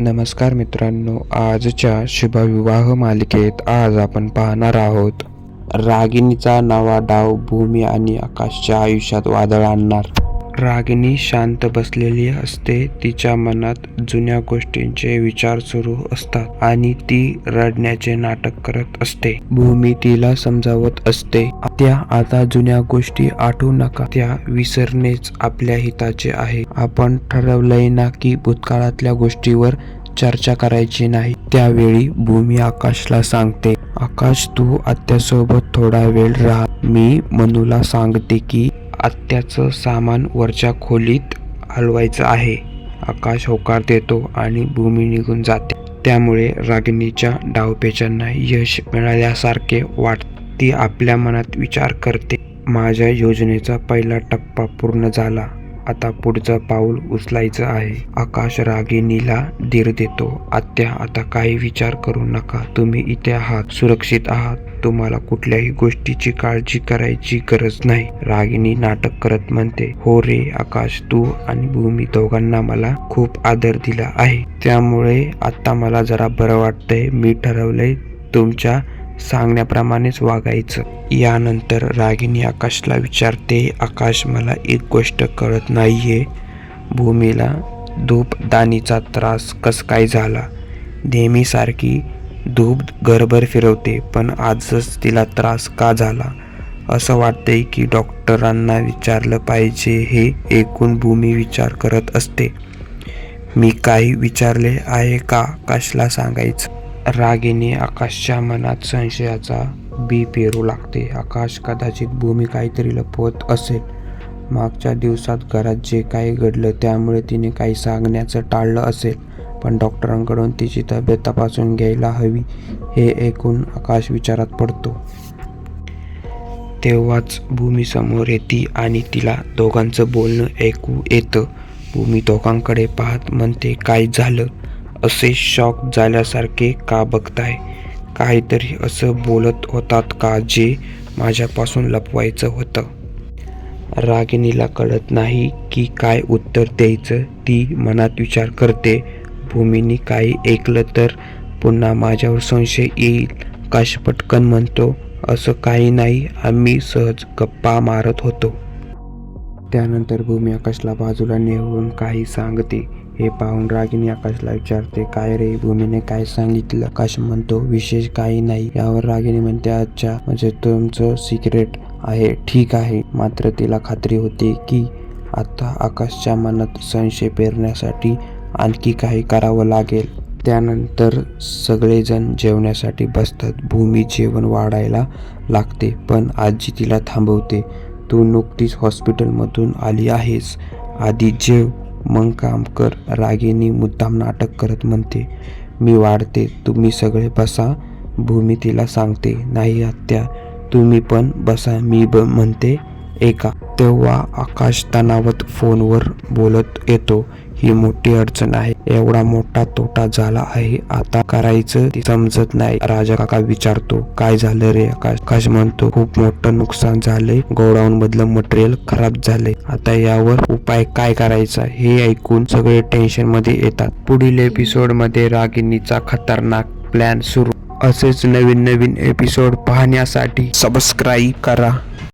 नमस्कार मित्रांनो आजच्या शुभविवाह मालिकेत आज आपण पाहणार आहोत रागिणीचा नवा डाव भूमी आणि आकाशच्या आयुष्यात वादळ आणणार. रागिणी शांत बसलेली असते तिच्या मनात जुन्या गोष्टींचे विचार सुरू असतात आणि ती रडण्याचे नाटक करत असते. भूमी तिला समजावत असते त्या आता जुन्या गोष्टी आठवू नका त्या विसरणेच आपल्या हिताचे आहे. आपण ठरवलंय ना की भूतकाळातल्या गोष्टीवर चर्चा करायची नाही. त्यावेळी भूमी आकाशला सांगते आकाश तू आत्यासोबत थोडा वेळ राहा. मी मनूला सांगते की आत्याचं सामान वरच्या खोलीत हलवायचं आहे. आकाश होकार देतो आणि भूमी निघून जाते. त्यामुळे रागिणीच्या डावपेचांना यश मिळाल्यासारखे वाट ती आपल्या मनात विचार करते. माझ्या योजनेचा पहिला टप्पा पूर्ण झाला. आता पुढचं पाऊल उचलायचं आहे. आकाश रागिणीला धीर देतो. आत्या आता काही विचार करू नका. तुम्ही इथे आहात. सुरक्षित आहात. तुम्हाला कुठल्याही गोष्टीची काळजी करायची गरज नाही. रागिणी नाटक करत म्हणते हो रे आकाश तू आणि भूमी दोघांना मला खूप आदर दिला आहे. त्यामुळे आता मला जरा बरं वाटतंय मी ठरवलंय तुमच्या सांगण्याप्रमाणेच वागायचं. यानंतर रागिणी आकाशला विचारते आकाश मला एक गोष्ट कळत नाहीये. भूमीला धूप दानीचा त्रास कस काय झाला? नेहमीसारखी धूप घरभर फिरवते पण आजच तिला त्रास का झाला? असं वाटतंय की डॉक्टरांना विचारलं पाहिजे हे एकूण भूमी विचार करत असते. मी काही विचारले आहे का? आकाशला सांगायचं? रागिनी आकाशच्या मनात संशयाचा बी पेरू लागते. आकाश कदाचित भूमी काहीतरी लपवत असेल. मागच्या दिवसात घरात जे काही घडलं त्यामुळे तिने काही सांगण्याचं टाळलं असेल. पण डॉक्टरांकडून तिची तब्येत तपासून घ्यायला हवी हे ऐकून आकाश विचारात पडतो. तेव्हाच भूमी समोर येते आणि तिला दोघांचं बोलणं ऐकू येतं. भूमी दोघांकडे पाहत म्हणते काय झालं? असे शॉक झाल्यासारखे का बघताय? काहीतरी असं बोलत होतात का जे माझ्यापासून लपवायचं होतं? रागिणीला कळत नाही की काय उत्तर द्यायचं. ती मनात विचार करते भूमीने काही ऐकलं तर पुन्हा माझ्यावर संशय येईल. काश पटकन म्हणतो असं काही नाही आम्ही सहज गप्पा मारत होतो. त्यानंतर भूमी आकाशला बाजूला नेऊन काही सांगते. हे पाहून रागिणी आकाशला विचारते काय रे भूमीने काय सांगितलं? आकाश म्हणतो विशेष काही नाही. यावर रागिणी म्हणते अच्छा म्हणजे तुमचं सिक्रेट आहे ठीक आहे. मात्र तिला खात्री होती की आता आकाशच्या मनात संशय पेरण्यासाठी आणखी काही करावं लागेल. त्यानंतर सगळेजण जेवण्यासाठी बसतात. भूमी जेवण वाढायला लागते पण आजी तिला थांबवते. तू नुकतीच हॉस्पिटलमधून आली आहेस. आधी जेव. मग काम कर रागिनी मुद्दाम नाटक करत म्हणते. मी वाढते. तुम्ही सगळे बसा भूमी तिला सांगते. नाही आत्या. तुम्ही पण बसा मी ब म्हणते. एका तेव्हा आकाश तणावत फोनवर बोलत येतो ही मोठी अडचण आहे. एवढा मोठा तोटा झाला आहे. आता करायचं समजत नाही. राजा काका विचारतो काय झालं रे आकाश? आकाश म्हणतो खूप मोठं नुकसान झालंय. गोडाऊन मधलं मटेरियल खराब झालंय. आता यावर उपाय काय करायचा हे ऐकून सगळे टेन्शनमध्ये येतात. पुढील एपिसोडमध्ये रागिणीचा खतरनाक प्लॅन सुरू. असेच नवीन नवीन एपिसोड पाहण्यासाठी सबस्क्राईब करा.